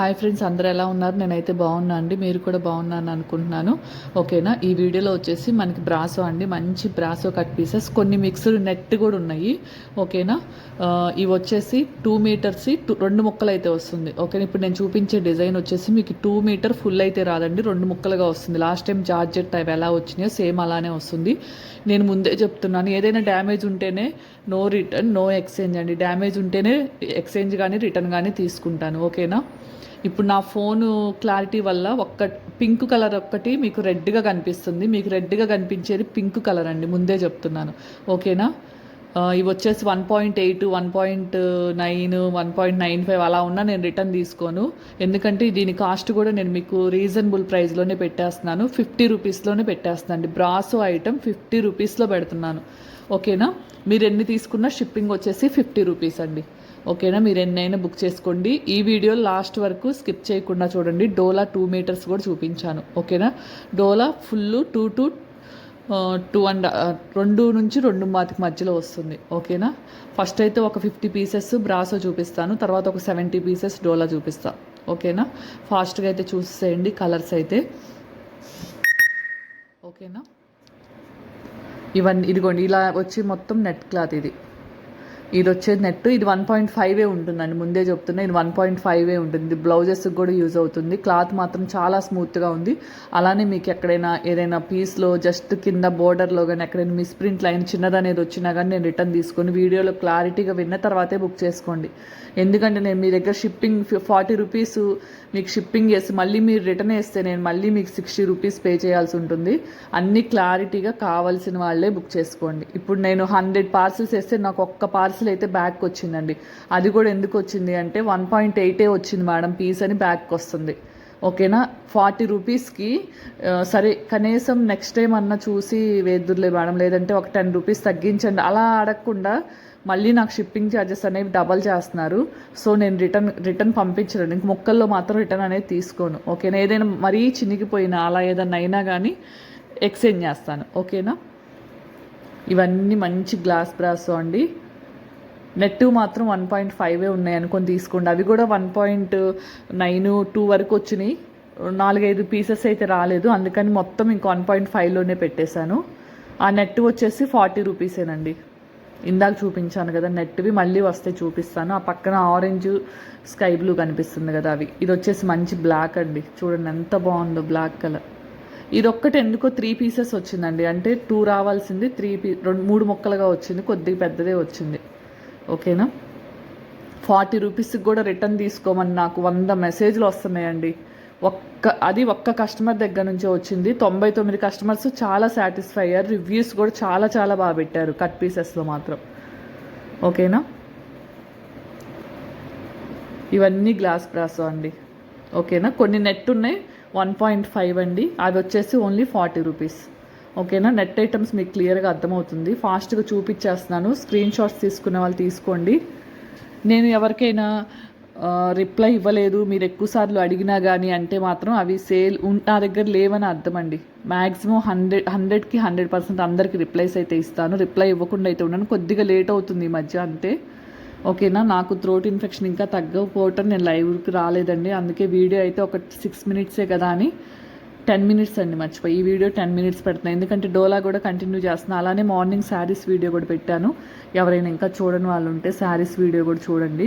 Hi friends అందరు ఎలా ఉన్నారు? నేనైతే బాగున్నా అండి. మీరు కూడా బాగున్నాను అనుకుంటున్నాను. ఓకేనా? ఈ వీడియోలో వచ్చేసి మనకి బ్రాసో అండి. మంచి బ్రాసో కట్ పీసెస్. కొన్ని మిక్స్డ్ నెట్ కూడా ఉన్నాయి. ఓకేనా? ఇవి వచ్చేసి టూ మీటర్స్ రెండు ముక్కలు అయితే వస్తుంది. ఓకేనా? ఇప్పుడు నేను చూపించే డిజైన్ వచ్చేసి మీకు టూ మీటర్ ఫుల్ అయితే రాదండి. రెండు ముక్కలుగా వస్తుంది. లాస్ట్ టైం జార్జెట్ టైప్ ఎలా వచ్చినాయో సేమ్ అలానే వస్తుంది. నేను ముందే చెప్తున్నాను. ఏదైనా డ్యామేజ్ ఉంటేనే నో రిటర్న్ నో ఎక్స్చేంజ్ అండి. డ్యామేజ్ ఉంటేనే ఎక్స్చేంజ్ కానీ రిటర్న్ కానీ తీసుకుంటాను. ఓకేనా? ఇప్పుడు నా ఫోన్ క్లారిటీ వల్ల ఒక్క పింక్ కలర్ ఒక్కటి మీకు రెడ్గా కనిపిస్తుంది. మీకు రెడ్గా కనిపించేది పింక్ కలర్ అండి. ముందే చెప్తున్నాను. ఓకేనా? ఇవి వచ్చేసి one point eight one point nine one point nine five అలా ఉన్నా నేను రిటర్న్ తీసుకోను. ఎందుకంటే దీని కాస్ట్ కూడా నేను మీకు రీజనబుల్ ప్రైస్లోనే పెట్టేస్తున్నాను. ఫిఫ్టీ రూపీస్లోనే పెట్టేస్తున్నాను. అండి బ్రాసో ఐటమ్ ఫిఫ్టీ రూపీస్లో పెడుతున్నాను. ఓకేనా? మీరు ఎన్ని తీసుకున్నా షిప్పింగ్ వచ్చేసి ఫిఫ్టీ రూపీస్ అండి. ఓకేనా? మీరు ఎన్నైనా బుక్ చేసుకోండి. ఈ వీడియో లాస్ట్ వరకు స్కిప్ చేయకుండా చూడండి. డోలా టూ మీటర్స్ కూడా చూపించాను. ఓకేనా? డోలా full two to two and రెండు నుంచి రెండు మాతికి మధ్యలో వస్తుంది. ఓకేనా? ఫస్ట్ అయితే ఒక ఫిఫ్టీ పీసెస్ బ్రాసో చూపిస్తాను. తర్వాత ఒక సెవెంటీ పీసెస్ డోలా చూపిస్తా. ఓకేనా? ఫాస్ట్గా అయితే చూసేయండి కలర్స్ అయితే. ఓకేనా? ఇవన్నీ ఇదిగోండి ఇలా వచ్చి మొత్తం నెట్ క్లాత్ ఇది. ఇది వచ్చేది నెట్ ఇది వన్ పాయింట్ ఫైవే ఉంటుందండి. ముందే చెప్తున్నా ఇది వన్ పాయింట్ ఫైవే ఉంటుంది. బ్లౌజెస్కి కూడా యూజ్ అవుతుంది. క్లాత్ మాత్రం చాలా స్మూత్గా ఉంది. అలానే మీకు ఎక్కడైనా ఏదైనా పీస్లో జస్ట్ కింద బోర్డర్లో కానీ ఎక్కడైనా మిస్ప్రింట్ లైన్ చిన్నదనేది వచ్చినా కానీ నేను రిటర్న్ తీసుకొని వీడియోలో క్లారిటీగా విన్న తర్వాతే బుక్ చేసుకోండి. ఎందుకంటే నేను మీ దగ్గర షిప్పింగ్ ఫార్టీ రూపీస్ మీకు షిప్పింగ్ చేసి మళ్ళీ మీరు రిటర్న్ వేస్తే నేను మళ్ళీ మీకు సిక్స్టీ రూపీస్ పే చేయాల్సి ఉంటుంది. అన్ని క్లారిటీగా కావాల్సిన వాళ్ళే బుక్ చేసుకోండి. ఇప్పుడు నేను హండ్రెడ్ పార్సిల్స్ వేస్తే నాకు ఒక్క పార్సిల్ అయితే బ్యాక్ వచ్చిందండి. అది కూడా ఎందుకు వచ్చింది అంటే వన్ పాయింట్ ఎయిటే వచ్చింది మేడం పీస్ అని బ్యాక్ వస్తుంది. ఓకేనా? ఫార్టీ రూపీస్కి సరే కనీసం నెక్స్ట్ టైం అన్న చూసి వేద్దురులే మేడం లేదంటే ఒక టెన్ రూపీస్ తగ్గించండి. అలా అడగకుండా మళ్ళీ నాకు షిప్పింగ్ ఛార్జెస్ అనేవి డబల్ చేస్తున్నారు. సో నేను రిటర్న్ రిటర్న్ పంపించలేను. ఇంక మొక్కల్లో మాత్రం రిటర్న్ అనేది తీసుకోను. ఓకేనా? ఏదైనా మరీ చినిగిపోయినా అలా ఏదైనా అయినా కానీ ఎక్స్చేంజ్ చేస్తాను. ఓకేనా? ఇవన్నీ మంచి గ్లాస్ బ్రాస్ అండి. నెట్ మాత్రం వన్ పాయింట్ ఫైవే ఉన్నాయి అనుకొని తీసుకోండి. అవి కూడా వన్ పాయింట్ నైన్ టూ వరకు వచ్చినాయి. నాలుగైదు పీసెస్ అయితే రాలేదు. అందుకని మొత్తం ఇంక వన్ పాయింట్ ఫైవ్లోనే పెట్టేశాను. ఆ నెట్ వచ్చేసి ఫార్టీ రూపీసేనండి ఇందాక చూపించాను కదా నెట్వి మళ్ళీ వస్తే చూపిస్తాను. ఆ పక్కన ఆరెంజ్ స్కై బ్లూ కనిపిస్తుంది కదా అవి. ఇది వచ్చేసి మంచి బ్లాక్ అండి. చూడండి ఎంత బాగుందో బ్లాక్ కలర్ ఇది ఒక్కటి ఎందుకో త్రీ పీసెస్ వచ్చిందండి. అంటే టూ రావాల్సింది త్రీ పీ రెండు మూడు మొక్కలుగా వచ్చింది కొద్దిగా పెద్దదే వచ్చింది. ఓకేనా? ఫార్టీ రూపీస్కి కూడా రిటర్న్ తీసుకోమని నాకు వంద మెసేజ్లు వస్తున్నాయండి. ఒక్క అది ఒక్క కస్టమర్ దగ్గర నుంచే వచ్చింది. తొంభై తొమ్మిది కస్టమర్స్ చాలా సాటిస్ఫై అయ్యారు రివ్యూస్ కూడా చాలా చాలా బాగా పెట్టారు. కట్ పీసెస్లో మాత్రం. ఓకేనా? ఇవన్నీ గ్లాస్ బ్రాసో అండి. ఓకేనా? కొన్ని నెట్ ఉన్నాయి. వన్ పాయింట్ ఫైవ్ అండి. అవి వచ్చేసి ఓన్లీ ఫార్టీ రూపీస్. ఓకేనా? నెట్ ఐటమ్స్ మీకు క్లియర్గా అర్థమవుతుంది. ఫాస్ట్గా చూపించేస్తున్నాను. స్క్రీన్ షాట్స్ తీసుకునే వాళ్ళు తీసుకోండి. నేను ఎవరికైనా రిప్లై ఇవ్వలేదు. మీరు ఎక్కువసార్లు అడిగినా కానీ అంటే మాత్రం అవి సేల్ నా దగ్గర లేవని అర్థం అండి మ్యాక్సిమం హండ్రెడ్ హండ్రెడ్కి హండ్రెడ్ పర్సెంట్ అందరికి రిప్లైస్ అయితే ఇస్తాను. రిప్లై ఇవ్వకుండా అయితే ఉన్నాను కొద్దిగా లేట్ అవుతుంది ఈ మధ్య అంతే. ఓకేనా? నాకు థ్రోట్ ఇన్ఫెక్షన్ ఇంకా తగ్గకపోవటం నేను లైవ్కి రాలేదండి. అందుకే వీడియో అయితే ఒక సిక్స్ మినిట్సే కదా అని టెన్ మినిట్స్ అండి మర్చిపోయి. ఈ వీడియో టెన్ మినిట్స్ పెడుతున్నాను ఎందుకంటే డోలా కూడా కంటిన్యూ చేస్తున్నాను అలానే మార్నింగ్ శారీస్ వీడియో కూడా పెట్టాను. ఎవరైనా ఇంకా చూడని వాళ్ళు ఉంటే శారీస్ వీడియో కూడా చూడండి.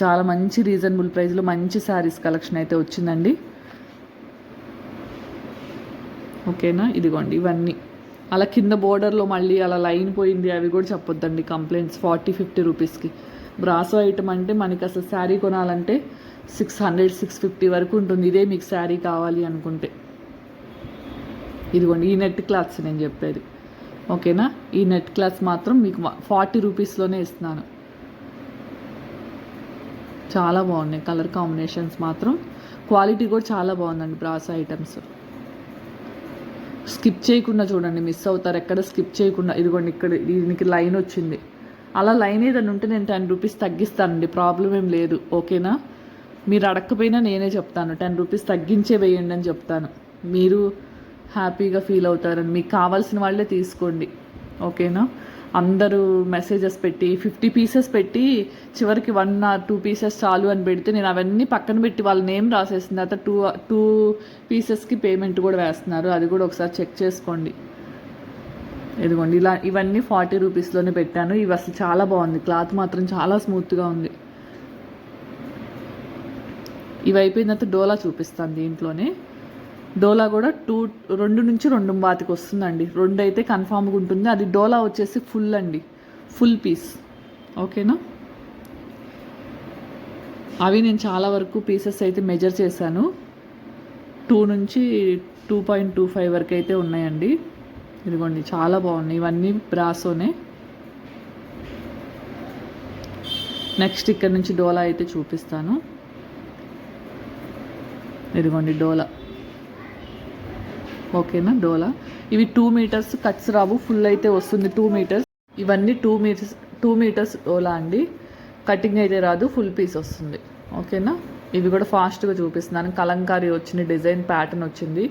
చాలా మంచి రీజనబుల్ ప్రైస్లో మంచి శారీస్ కలెక్షన్ అయితే వచ్చిందండి. ఓకేనా? ఇదిగోండి ఇవన్నీ. అలా కింద బోర్డర్లో మళ్ళీ అలా లైన్ పోయింది. అవి కూడా చెప్పొద్దండి కంప్లైంట్స్. ఫార్టీ ఫిఫ్టీ రూపీస్కి. బ్రాసో ఐటమ్ అంటే మనకి అసలు శారీ కొనాలంటే సిక్స్ హండ్రెడ్ సిక్స్ ఫిఫ్టీ వరకు ఉంటుంది. ఇదే మీకు శారీ కావాలి అనుకుంటే. ఇదిగోండి ఈ నెట్ క్లాత్స్ నేను చెప్పేది. ఓకేనా? ఈ నెట్ క్లాత్స్ మాత్రం మీకు ఫార్టీ రూపీస్లోనే ఇస్తున్నాను. చాలా బాగున్నాయి. కలర్ కాంబినేషన్స్ మాత్రం క్వాలిటీ కూడా చాలా బాగుందండి బ్రాస్ ఐటమ్స్. స్కిప్ చేయకుండా చూడండి మిస్ అవుతారు. ఎక్కడ స్కిప్ చేయకుండా ఇదిగోండి ఇక్కడ దీనికి లైన్ వచ్చింది. అలా లైన్ ఏదైనా ఉంటే నేను టెన్ రూపీస్ తగ్గిస్తానండి ప్రాబ్లం ఏం లేదు. ఓకేనా? మీరు అడగకపోయినా నేనే చెప్తాను టెన్ రూపీస్ తగ్గించే వేయండి అని చెప్తాను. మీరు హ్యాపీగా ఫీల్ అవుతారని మీకు కావాల్సిన వాళ్ళే తీసుకోండి. ఓకేనా? అందరూ మెసేజెస్ పెట్టి ఫిఫ్టీ పీసెస్ పెట్టి చివరికి వన్ ఆర్ టూ పీసెస్ చాలు అని పెడితే నేను అవన్నీ పక్కన పెట్టి వాళ్ళ నేమ్ రాసేసిన తర్వాత టూ టూ పీసెస్కి పేమెంట్ కూడా వేస్తున్నారు. అది కూడా ఒకసారి చెక్ చేసుకోండి. ఇదిగోండి ఇలా ఇవన్నీ ఫార్టీ రూపీస్లోనే పెట్టాను. ఇవి అసలు చాలా బాగుంది. క్లాత్ మాత్రం చాలా స్మూత్గా ఉంది. ఇవి అయిపోయిన తర్వాత డోలా చూపిస్తాను దీంట్లోనే. డోలా కూడా టూ రెండు నుంచి రెండు బాతికి వస్తుందండి. రెండు అయితే కన్ఫామ్గా ఉంటుంది. అది డోలా వచ్చేసి ఫుల్ అండి. Full piece. ఓకేనా? అవి నేను చాలా వరకు పీసెస్ అయితే మెజర్ చేశాను. టూ నుంచి టూ పాయింట్ టూ ఫైవ్ వరకు అయితే ఉన్నాయండి. ఇదిగోండి చాలా బాగున్నాయి. ఇవన్నీ బ్రాసోనే. నెక్స్ట్ ఇక్కడ నుంచి డోలా అయితే చూపిస్తాను. ఇదిగోండి డోలా. ఓకేనా? డోలా? ఇవి టూ మీటర్స్ కట్స్ రావు ఫుల్ అయితే వస్తుంది టూ మీటర్స్ ఇవన్నీ టూ మీటర్స్ టూ మీటర్స్ డోలా అండి. కటింగ్ అయితే రాదు ఫుల్ పీస్ వస్తుంది. ఓకేనా? ఇవి కూడా ఫాస్ట్గా చూపిస్తున్నాను కలంకారీ వచ్చింది డిజైన్ ప్యాటర్న్ వచ్చింది.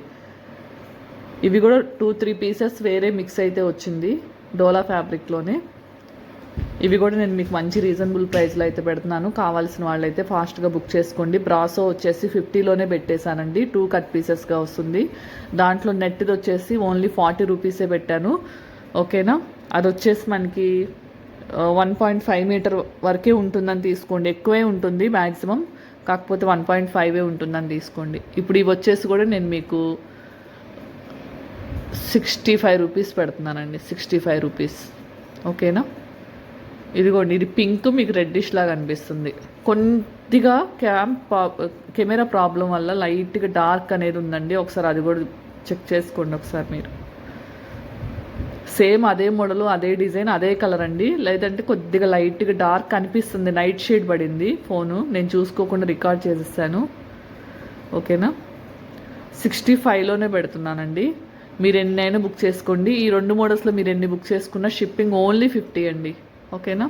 ఇవి కూడా టూ త్రీ పీసెస్ వేరే మిక్స్ అయితే వచ్చింది డోలా ఫ్యాబ్రిక్లోనే ఇవి కూడా నేను మీకు మంచి రీజనబుల్ ప్రైస్లో అయితే పెడుతున్నాను. కావాల్సిన వాళ్ళైతే ఫాస్ట్గా బుక్ చేసుకోండి. బ్రాసో వచ్చేసి ఫిఫ్టీలోనే పెట్టేశానండి. టూ కట్ పీసెస్గా వస్తుంది. దాంట్లో నెట్ది వచ్చేసి ఓన్లీ ఫార్టీ రూపీసే పెట్టాను. ఓకేనా అది వచ్చేసి మనకి వన్ పాయింట్ ఫైవ్ మీటర్ వరకే ఉంటుందని తీసుకోండి. ఎక్కువే ఉంటుంది మ్యాక్సిమం కాకపోతే వన్ పాయింట్ ఫైవే ఉంటుందని తీసుకోండి. ఇప్పుడు ఇవి వచ్చేసి కూడా నేను మీకు సిక్స్టీ ఫైవ్ రూపీస్ పెడుతున్నానండి. సిక్స్టీ ఫైవ్ రూపీస్ ఓకేనా ఇదిగోండి ఇది పింక్ మీకు రెడ్డిష్ లాగా అనిపిస్తుంది. కొద్దిగా క్యామ్ కెమెరా ప్రాబ్లం వల్ల లైట్గా డార్క్ అనేది ఉందండి. ఒకసారి అది కూడా చెక్ చేసుకోండి ఒకసారి మీరు. సేమ్ అదే మోడల్ అదే డిజైన్ అదే కలర్ అండి. లేదంటే కొద్దిగా లైట్గా డార్క్ అనిపిస్తుంది. నైట్ షేడ్ పడింది ఫోను. నేను చూసుకోకుండా రికార్డ్ చేసేసాను. ఓకేనా? సిక్స్టీ ఫైవ్లోనే పెడుతున్నానండి. మీరు ఎన్నైనా బుక్ చేసుకోండి. ఈ రెండు మోడల్స్లో మీరు ఎన్ని బుక్ చేసుకున్నా షిప్పింగ్ ఓన్లీ ఫిఫ్టీ అండి. ఓకేనా?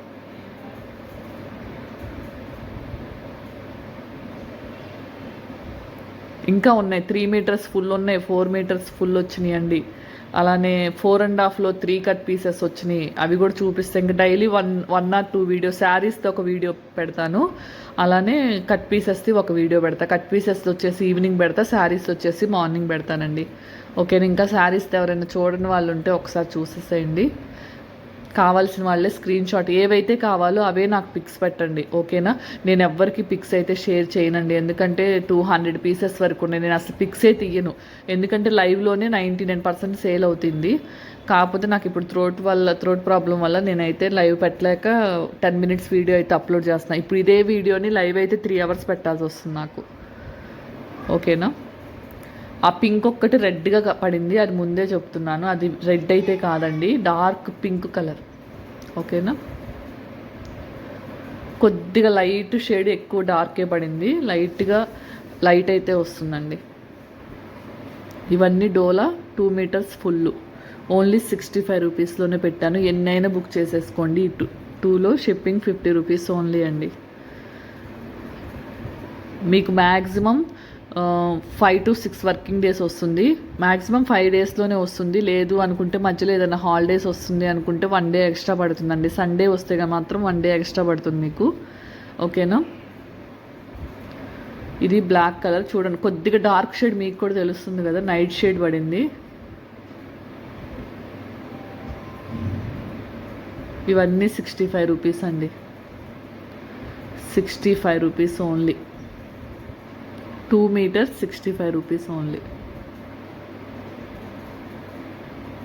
ఇంకా ఉన్నాయి. త్రీ మీటర్స్ ఫుల్ ఉన్నాయి. ఫోర్ మీటర్స్ ఫుల్ వచ్చినాయి అండి. అలానే ఫోర్ అండ్ హాఫ్లో త్రీ కట్ పీసెస్ వచ్చినాయి. అవి కూడా చూపిస్తాయి ఇంకా daily one one or two video శారీస్తో ఒక వీడియో పెడతాను. అలానే కట్ పీసెస్ది ఒక వీడియో పెడతా. కట్ పీసెస్ వచ్చేసి ఈవినింగ్ పెడతా శారీస్ వచ్చేసి మార్నింగ్ పెడతానండి. ఓకే ఇంకా శారీస్ ఎవరైనా చూడని వాళ్ళు ఉంటే ఒకసారి చూసేసేయండి. కావాల్సిన వాళ్ళే స్క్రీన్ షాట్ ఏవైతే కావాలో అవే నాకు పిక్స్ పెట్టండి ఓకేనా నేను ఎవ్వరికి పిక్స్ అయితే షేర్ చేయనండి. ఎందుకంటే టూ హండ్రెడ్ పీసెస్ వరకు ఉన్నాయి. నేను అసలు పిక్సే తీయను. ఎందుకంటే లైవ్లోనే నైంటీ నైన్ పర్సెంట్ సేల్ అవుతుంది. కాకపోతే నాకు ఇప్పుడు థ్రోట్ వల్ల థ్రోట్ ప్రాబ్లం వల్ల నేనైతే లైవ్ పెట్టలేక టెన్ మినిట్స్ వీడియో అయితే అప్లోడ్ చేస్తున్నాను ఇప్పుడు ఇదే వీడియోని లైవ్ అయితే త్రీ అవర్స్ పెట్టాల్సి వస్తుంది నాకు. ఓకేనా ఆ పింక్ ఒక్కటి రెడ్గా పడింది. అది ముందే చెప్తున్నాను. అది రెడ్ అయితే కాదండి. డార్క్ పింక్ కలర్ ఓకేనా? కొద్దిగా లైట్ షేడ్ ఎక్కువ డార్కే పడింది. లైట్గా లైట్ అయితే వస్తుందండి. ఇవన్నీ డోలా two metres full only sixty five రూపీస్లోనే పెట్టాను. ఎన్నైనా బుక్ చేసేసుకోండి. టూ టూలో షిప్పింగ్ ఫిఫ్టీ రూపీస్ ఓన్లీ అండి. మీకు maximum five to six working days వస్తుంది. మ్యాక్సిమం ఫైవ్ డేస్లోనే వస్తుంది. లేదు అనుకుంటే మధ్యలో ఏదైనా హాలిడేస్ వస్తుంది అనుకుంటే వన్ డే ఎక్స్ట్రా పడుతుందండి. సండే వస్తే మాత్రం వన్ డే ఎక్స్ట్రా పడుతుంది మీకు. ఓకేనా ఇది బ్లాక్ కలర్ చూడండి. కొద్దిగా డార్క్ షేడ్ మీకు కూడా తెలుస్తుంది కదా. నైట్ షేడ్ పడింది. ఇవన్నీ సిక్స్టీ ఫైవ్ రూపీస్ అండి. Sixty five rupees only two metres sixty five rupees only.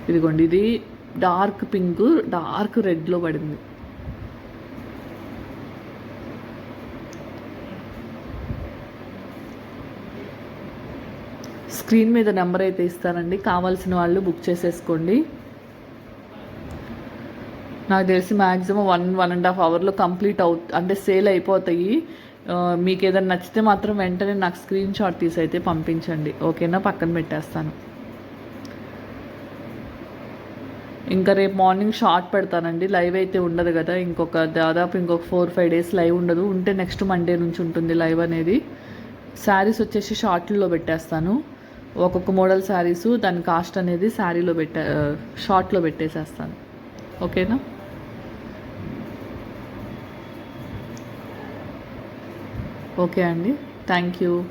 ఇదిగోండి ఇది డార్క్ పింక్ డార్క్ రెడ్లో పడింది. స్క్రీన్ మీద నెంబర్ అయితే ఇస్తానండి కావాల్సిన వాళ్ళు బుక్ చేసేసుకోండి. నాకు తెలిసి maximum one one and half అవర్లో కంప్లీట్ అవు అంటే సేల్ అయిపోతాయి. మీకు ఏదైనా నచ్చితే మాత్రం వెంటనే నాకు స్క్రీన్ షాట్ తీసి అయితే పంపించండి. ఓకేనా పక్కన పెట్టేస్తాను. ఇంకా రేపు మార్నింగ్ షార్ట్ పెడతానండి. లైవ్ అయితే ఉండదు కదా? ఇంకొక దాదాపు ఇంకొక ఫోర్ ఫైవ్ డేస్ లైవ్ ఉండదు. ఉంటే నెక్స్ట్ మండే నుంచి ఉంటుంది లైవ్ అనేది. శారీస్ వచ్చేసి షార్ట్లో పెట్టేస్తాను. ఒక్కొక్క మోడల్ శారీసు దాని కాస్ట్ అనేది శారీలో పెట్టే షార్ట్లో పెట్టేసేస్తాను. ఓకేనా ఓకే అండి. Thank you.